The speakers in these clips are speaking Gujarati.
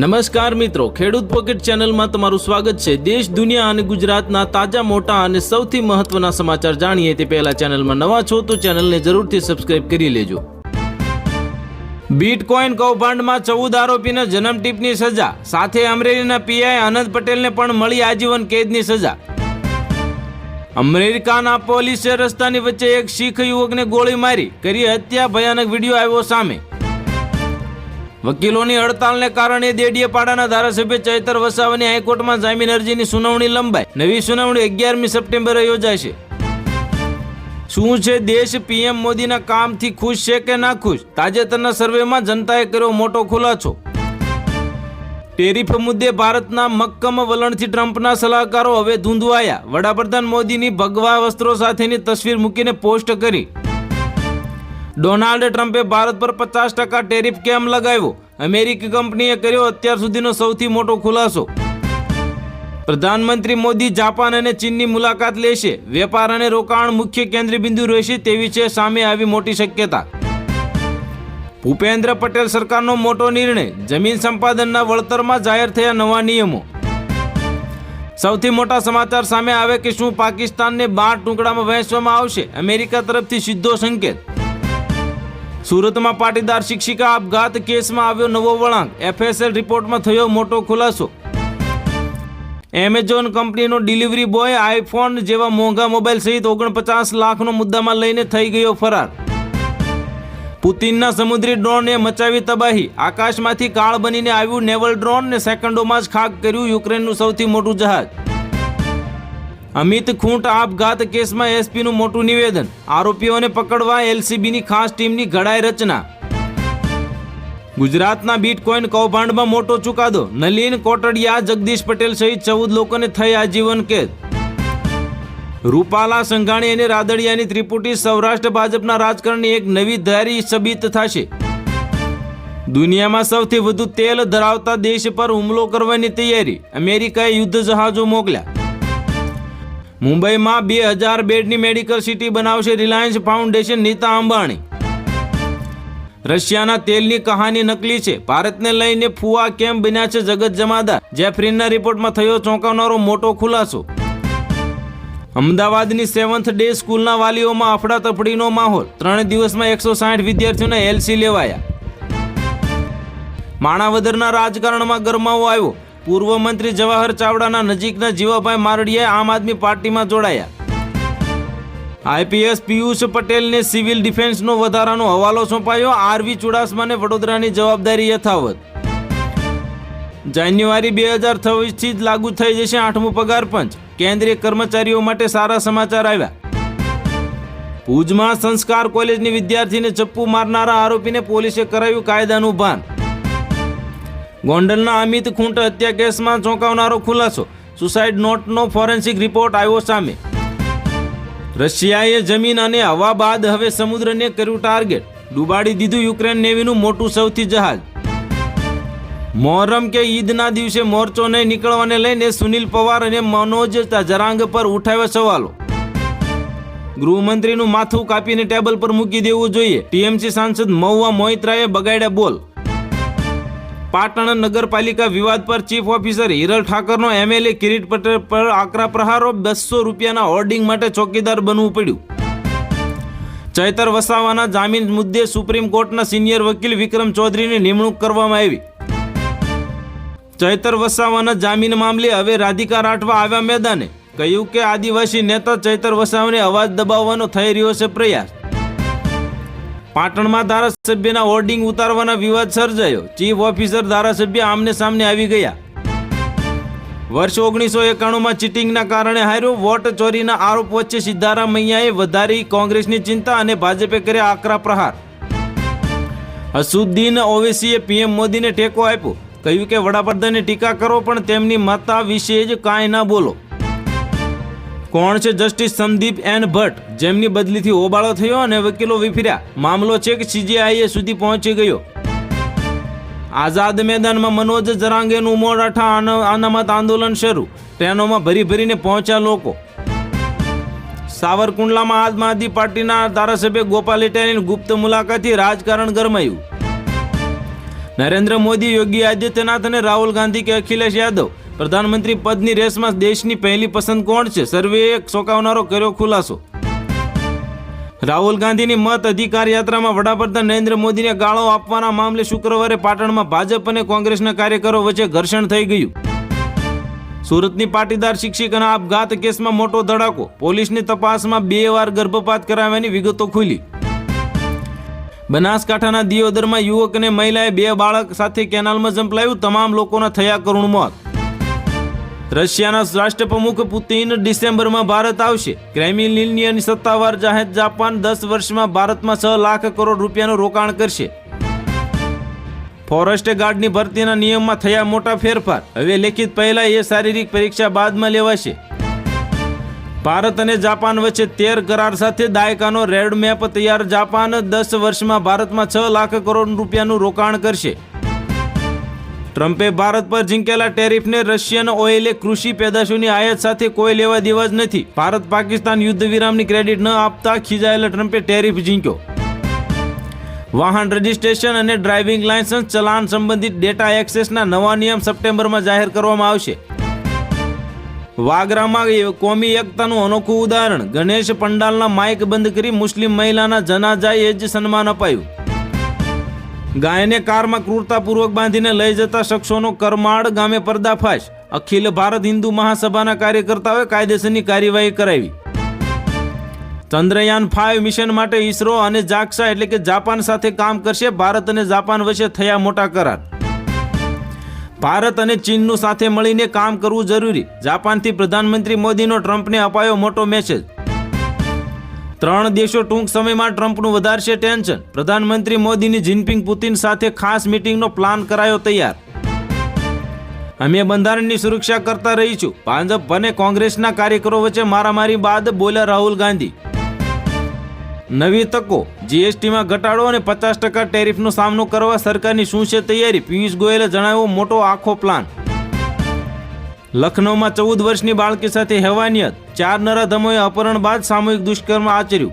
નમસ્કાર મિત્રો, ખેડૂત પોકેટ ચેનલમાં તમારું સ્વાગત છે. દેશ, દુનિયા અને ગુજરાતના તાજા, મોટા અને સૌથી મહત્વના સમાચાર જાણીએ તે પહેલા ચેનલમાં નવા છો તો ચેનલને જરૂરથી સબસ્ક્રાઇબ કરી લેજો. બીટકોઇન કૌભાંડમાં ચૌદ આરોપીને જન્મટીપની સજા, સાથે અમરેલીના પીઆઈ આનંદ પટેલને પણ મળી આજીવન કેદની સજા. અમેરિકાના પોલીસે રસ્તાની વચ્ચે એક શીખ યુવકને ગોળી મારી, કરી હત્યા, ભયાનક વીડિયો આવ્યો સામે. વકીલોની હડતાલને કારણે દેડિયાપાડાના ધારાસભ્ય ચૈતર વસાવાની હાઈકોર્ટમાં જામીન અરજીની સુનાવણી લંબાઈ. નવી સુનાવણી અગિયારમી સપ્ટેમ્બરે યોજાશે. શું છે દેશ પીએમ મોદીના કામથી ખુશ છે કે ના ખુશ? તાજેતરના સર્વેમાં જનતાએ કર્યો મોટો ખુલાસો. ટેરિફ મુદ્દે ભારતના મક્કમ વલણથી ટ્રમ્પના સલાહકારો હવે ધૂંધવાયા. વડાપ્રધાન મોદીની ભગવા વસ્ત્રો સાથેની તસવીર મૂકીને પોસ્ટ કરી. ડોનાલ્ડ ટ્રમ્પે ભારત પર પચાસ ટકા ટેરિફ કેમ લગાવ્યો? અમેરિકી કંપનીએ કર્યો અત્યાર સુધીનો સૌથી મોટો ખુલાસો. પ્રધાનમંત્રી મોદી જાપાન અને ચીનની મુલાકાત લેશે. વેપાર અને રોકાણ મુખ્ય કેન્દ્રબિંદુ રહેશે તેવી છે સામે આવી મોટી શક્યતા. ભૂપેન્દ્ર પટેલ સરકારનો મોટો નિર્ણય, જમીન સંપાદનના વળતરમાં જાહેર થયા નવા નિયમો. સૌથી મોટા સમાચાર સામે આવે કે શું પાકિસ્તાનને બાર ટુકડામાં વહેંચવામાં આવશે? અમેરિકા તરફથી સીધો સંકેત. સુરતમાં પાટીદાર શિક્ષિકા આપઘાત કેસમાં આવ્યો નવો વળાંક. એફએસએલ રિપોર્ટમાં થયો મોટો ખુલાસો. એમેઝોન કંપનીનો ડિલિવરી બોય આઈફોન જેવા મોંઘા મોબાઈલ સહિત ઓગણપચાસ લાખનો મુદ્દામાં લઈને થઈ ગયો ફરાર. પુતિનના સમુદ્રી ડ્રોનને મચાવી તબાહી. આકાશમાંથી કાળ બનીને આવ્યું નેવલ ડ્રોન ને સેકન્ડોમાં જ ખાક કર્યું યુક્રેનનું સૌથી મોટું જહાજ. અમિત ખૂંટ આપઘાત કેસમાં એસપીનું મોટું નિવેદન. આરોપીઓને પકડવા એલસીબીની ખાસ ટીમની ઘડાય રચના. ગુજરાતના બીટકોઇન કૌભાંડમાં મોટો ચુકાદો. નલીન કોટડિયા, જગદીશ પટેલ સહિત ચૌદ લોકોને થઈ આજીવન કેદ. રૂપાલા સંઘાણી અને રાદડિયાની ત્રિપુટી સૌરાષ્ટ્ર ભાજપના રાજકારણની એક નવી ધારી સબીત થશે. દુનિયામાં સૌથી વધુ તેલ ધરાવતા દેશ પર હુમલો કરવાની તૈયારી. અમેરિકાએ યુદ્ધ જહાજો મોકલ્યા. મુંબઈમાં બે હજાર બેડની મેડિકલ સિટી બનાવશે રિલાયન્સ ફાઉન્ડેશન નીતા અંબાણી. રશિયાના તેલની કહાની નકલી છે. ભારતને લઈને ફુવા કેમ બન્યા છે જગત જમાદાર? જેફરીનના રિપોર્ટમાં થયો ચોંકાવનારો મોટો ખુલાસો. અમદાવાદની સેવન્થ ડે સ્કૂલના વાલીઓમાં અફડાતફડીનો માહોલ. ત્રણ દિવસમાં એકસો સાઠ વિદ્યાર્થીઓને એલસી લેવાયા. માણાવદરના રાજકારણમાં ગરમાવો આવ્યો. પૂર્વ મંત્રી જવાહર ચાવડાના નજીકના જીવાભાઈ મારડીયા આમ આદમી પાર્ટીમાં જોડાયા. આઈપીએસ પિયુષ પટેલને સિવિલ ડિફેન્સનો વધારાનો હવાલો સોંપાયો, આરવી ચુડાસમાને વડોદરાની જવાબદારી યથાવત. જાન્યુઆરી બે હજાર છવ્વીસથી જ લાગુ થઈ જશે આઠમું પગાર પંચ. કેન્દ્રીય કર્મચારીઓ માટે સારા સમાચાર આવ્યા. ભુજમાં સંસ્કાર કોલેજની વિદ્યાર્થીને ચપ્પુ મારનારા આરોપીને પોલીસે કરાયું કાયદાનું ભાન. ગોંડલના અમિત ખૂંટ હત્યા કેસમાં ચોંકાવનારો ખુલાસો. સુસાઇડ નોટનો ફોરેન્સિક રિપોર્ટ આવ્યો સામે. રશિયાએ જમીન અને હવા બાદ હવે સમુદ્રને કર્યું ટાર્ગેટ ડૂબાડી દીધું યુક્રેન નેવીનું મોટું સૌથી જહાજ. મોહરમ કે ઈદના દિવસે મોરચો નહીં નીકળવાને લઈને સુનિલ પવાર અને મનોજ જરાંગ પર ઉઠાવ્યા સવાલો. ગૃહમંત્રીનું માથું કાપીને ટેબલ પર મૂકી દેવું જોઈએ. ટીએમસી સાંસદ મહુવા મોહિત્રાએ બગાડ્યા બોલ. પાટણ નગરપાલિકા વિવાદ પર ચીફ ઓફિસર હિરલ ઠાકરનો એમએલએ કિરીટ પટેલ પર આકરા પ્રહારો બસો રૂપિયાના હોર્ડિંગ માટે ચોકીદાર બનવું પડ્યું. ચૈતર વસાવાના જામીન મુદ્દે સુપ્રીમ કોર્ટના સિનિયર વકીલ વિક્રમ ચૌધરીની નિમણૂક કરવામાં આવી. ચૈતર વસાવાના જામીન મામલે હવે રાધિકા રાઠવા આવ્યા મેદાને. કહ્યું કે આદિવાસી નેતા ચૈતર વસાવાને અવાજ દબાવવાનો થઈ રહ્યો છે પ્રયાસ. પાટણમાં ધારાસભ્યના હોર્ડિંગ ઉતારવાના વિવાદ સર્જાયો. ચીફ ઓફિસર ધારાસભ્ય આમને સામને આવી ગયા. વર્ષ ઓગણીસો એકાણુંમાં ચીટિંગના કારણે હાર્યું. વોટ ચોરીના આરોપ વચ્ચે સિદ્ધારામૈયાએ વધારી કોંગ્રેસની ચિંતા અને ભાજપે કર્યા આકરા પ્રહાર. હસુદ્દીન ઓવેસીએ પીએમ મોદીને ટેકો આપ્યો. કહ્યું કે વડાપ્રધાનની ટીકા કરો, પણ તેમની માતા વિશે જ કાંઈ ના બોલો. કોણ છે જસ્ટિસ સંદીપ એન ભટ્ટ? જેમની બદલીથી હોબાળો થયો અને વકીલો વિફર્યા. મામલો છે કે સીજીઆઈએ સુધી પહોંચી ગયો. આઝાદ મેદાનમાં મનોજ જરાંગેનું મોડાઠા અનામત આંદોલન શરૂ. ટ્રેનોમાં ભરી ભરીને પહોંચ્યા લોકો. સાવરકુંડલામાં આમ આદમી પાર્ટીના ધારાસભ્ય ગોપાલ ઇટાલીની ગુપ્ત મુલાકાતથી રાજકારણ ગરમાયું. નરેન્દ્ર મોદી યોગી આદિત્યનાથ અને રાહુલ ગાંધી કે અખિલેશ યાદવ? પ્રધાનમંત્રી પદની રેસમાં દેશની પહેલી પસંદ કોણ છે? સર્વેએ ચોંકાવનારો કર્યો ખુલાસો. રાહુલ ગાંધીની મત અધિકાર યાત્રામાં વડાપ્રધાન નરેન્દ્ર મોદીને ગાળો આપવાના મામલે શુક્રવારે પાટણમાં ભાજપ અને કોંગ્રેસના કાર્યકરો વચ્ચે ઘર્ષણ થઈ ગયું. સુરતની પાટીદાર શિક્ષિકાના આપઘાત કેસમાં મોટો ધડાકો. પોલીસની તપાસમાં બે વાર ગર્ભપાત કરાવવાની વિગતો ખુલી. બનાસકાંઠાના દિયોદરમાં યુવક અને મહિલાએ બે બાળક સાથે કેનાલમાં ઝંપલાવ્યું. તમામ લોકોના થયા કરુણ મોત. રશિયાના રાષ્ટ્રપ્રમુખ પુતિન ડિસેમ્બરમાં ભારત આવશે. ક્રેમિલિનિયન સત્તાવાર જાહેર જાપાન દસ વર્ષમાં ભારતમાં છ લાખ કરોડ રૂપિયાનું રોકાણ કરશે. ફોરેસ્ટ ગાર્ડની ભરતીના નિયમમાં થયા મોટા ફેરફાર. હવે લેખિત પહેલા એ શારીરિક પરીક્ષા બાદમાં લેવાશે. ભારત અને જાપાન વચ્ચે તેર કરાર સાથે દાયકાનો રેડ મેપ તૈયાર. જાપાન દસ વર્ષમાં ભારતમાં છ લાખ કરોડ રૂપિયાનું રોકાણ કરશે. ટ્રમ્પે ભારત પર ઝીંકેલા ટેરિફને રશિયન ઓઇલે કૃષિ પેદાશોની આયાત સાથે કોઈ લેવા દેવા જ નથી. ભારત પાકિસ્તાન યુદ્ધ વિરામની ક્રેડિટ ન આપતા ખીજાયેલા ટ્રમ્પે ટેરિફ ઝીંક્યો. વાહન રજિસ્ટ્રેશન અને ડ્રાઇવિંગ લાયસન્સ ચલાન સંબંધિત ડેટા એક્સેસના નવા નિયમ સપ્ટેમ્બરમાં જાહેર કરવામાં આવશે. વાગરામાં કોમી એકતાનું અનોખું ઉદાહરણ. ગણેશ પંડાલના માઇક બંધ કરી મુસ્લિમ મહિલાના જનાજાએ જ સન્માન અપાયું. ગાયને કારમાં ક્રૂરતાપૂર્વક બાંધીને લઈ જતા શખ્સોનો કરમાળ ગામે પર્દાફાશ. અખિલ ભારત હિન્દુ મહાસભાના કાર્યકર્તાઓએ કાયદેસરની કાર્યવાહી કરાવી. ચંદ્રયાન ફાઇવ મિશન માટે ઈસરો અને જાક્સા એટલે કે જાપાન સાથે કામ કરશે. ભારત અને જાપાન વચ્ચે થયા મોટા કરાર. ભારત અને ચીનનું સાથે મળીને કામ કરવું જરૂરી. જાપાનથી પ્રધાનમંત્રી મોદીનો ટ્રમ્પને અપાયો મોટો મેસેજ. ત્રણ દેશો ટૂંક સમયમાં ટ્રમ્પનું વધારશે ટેન્શન. પ્રધાનમંત્રી મોદીની જિનપિંગ પુતિન સાથે ખાસ મીટિંગનો પ્લાન કરાયો તૈયાર. અમે બંધારણની સુરક્ષા કરતા રહીશું. ભાજપ અને કોંગ્રેસના કાર્યકરો વચ્ચે મારામારી બાદ બોલ્યા રાહુલ ગાંધી. નવી તકો, જીએસટીમાં ઘટાડો અને પચાસ ટકા ટેરિફનો સામનો કરવા સરકારની શું છે તૈયારી? પિયુષ ગોયલે જણાવ્યો, મોટો આખો પ્લાન. લખનૌમાં ચૌદ વર્ષની બાળકી સાથે હેવાનિયત. ચાર નરાધમોએ અપહરણ બાદ સામૂહિક દુષ્કર્મ આચર્યું.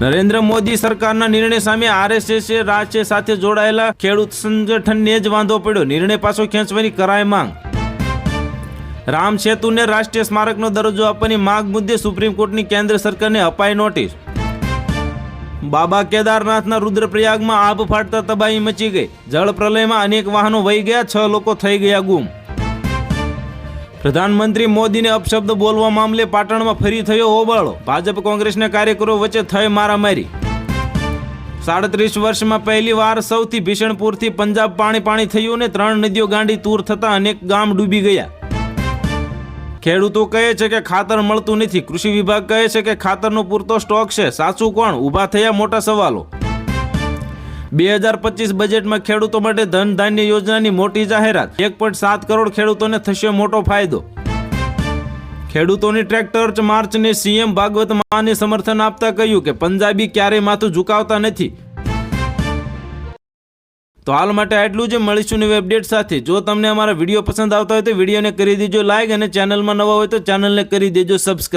નરેન્દ્ર મોદી સરકારના નિર્ણય સામે આરએસએસ રાજ્ય સાથે જોડાયેલા ખેડૂત સંગઠનને જ વાંધો પડ્યો. નિર્ણય પાછો ખેંચવાની કરાય માંગ. રામ સેતુને રાષ્ટ્રીય સ્મારકનો દરજ્જો આપવાની માંગ મુદ્દે સુપ્રીમ કોર્ટની કેન્દ્ર સરકારને અપાઈ નોટિસ. બાબા કેદારનાથના રુદ્રપ્રયાગમાં આભ ફાટતા તબાહી મચી ગઈ. જળ પ્રલયમાં અનેક વાહનો વહી ગયા, છ લોકો થઈ ગયા ગુમ. પ્રધાનમંત્રી મોદીને અપશબ્દ બોલવા મામલે પાટણમાં ફરી થયો હોબાળો. ભાજપ કોંગ્રેસના કાર્યકરો વચ્ચે થઈ મારામારી. સાડત્રીસ વર્ષમાં પહેલી વાર સૌથી ભીષણ પૂરથી પંજાબ પાણી પાણી થયું ને ત્રણ નદીઓ ગાંડી તૂર થતા અનેક ગામ ડૂબી ગયા. ખેડૂતો કહે છે કે ખાતર મળતું નથી. કૃષિ વિભાગ કહે છે કે ખાતરનો પૂરતો સ્ટોક છે. સાચું કોણ? ઊભા થયા મોટા સવાલો. બે હજાર પચીસ બજેટમાં ખેડૂતો માટે ધન ધાન્ય યોજનાની મોટી જાહેરાત. એક પોઈન્ટ સાત કરોડ ખેડૂતોને થશે મોટો ફાયદો. ખેડૂતોની ટ્રેક્ટર માર્ચને સીએમ ભાગવત માને સમર્થન આપતા કહ્યું કે પંજાબી ક્યારેય માથું ઝુકાવતા નથી. તો હાલ માટે આટલું જ. મળીશું નવી અપડેટ સાથે. જો તમને અમારા વીડિયો પસંદ આવતા હોય તો વિડીયોને કરી દેજો લાઇક અને ચેનલમાં નવા હોય તો ચેનલને કરી દેજો સબસ્ક્રાઈબ